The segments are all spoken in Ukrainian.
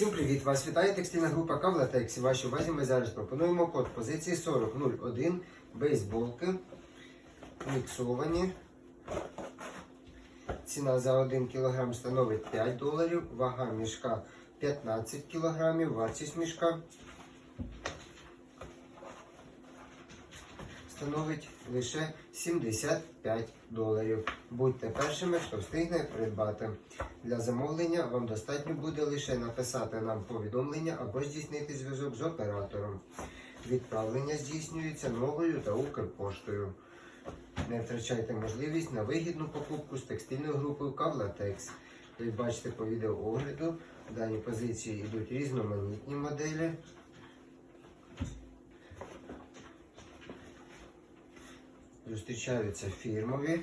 Всім привіт! Вас вітає текстильна група Кавлатекс. І вашій увазі ми зараз пропонуємо код позиції 4001 бейсболки. Міксовані. Ціна за 1 кг становить 5 доларів, вага мішка 15 кг, вартість мішка становить лише 75 доларів. Будьте першими, хто встигне придбати. Для замовлення вам достатньо буде лише написати нам повідомлення або здійснити зв'язок з оператором. Відправлення здійснюється новою та Укрпоштою. Не втрачайте можливість на вигідну покупку з текстильною групою Кавлатекс. Ви бачите по відеоогляду, в даній позиції йдуть різноманітні моделі. Зустрічаються фірмові.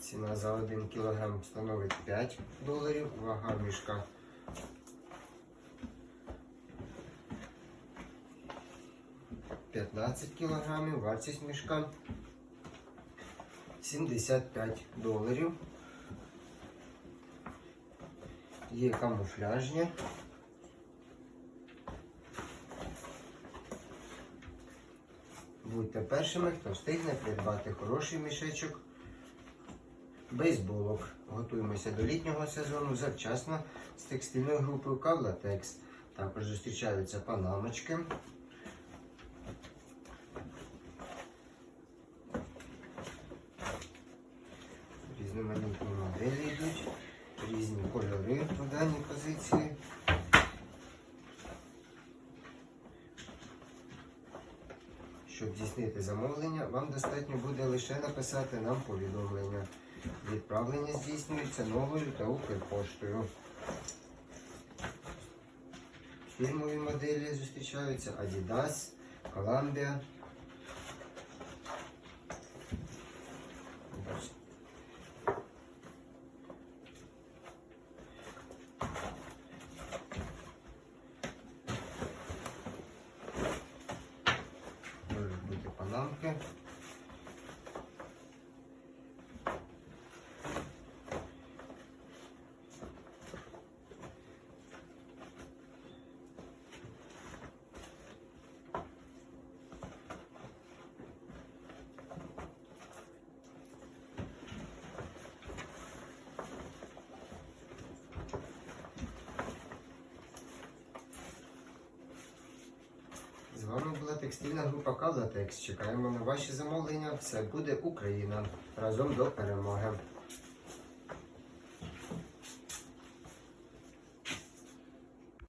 Ціна за 1 кг становить 5 доларів, вага мішка 15 кг, вартість мішка 75 доларів. Є камуфляжні. Будьте першими, хто встигне придбати хороший мішечок бейсболок. Готуємося до літнього сезону завчасно з текстильною групою Кавлатекс. Також зустрічаються панамочки. Різноманітні моделі йдуть, різні кольори в даній позиції. Щоб здійснити замовлення, вам достатньо буде лише написати нам повідомлення. Відправлення здійснюється новою та Укрпоштою. Фірмові моделі зустрічаються Adidas, Columbia. Blanca. Текстильна група Кавлатекс. Чекаємо на ваші замовлення. Все буде Україна. Разом до перемоги.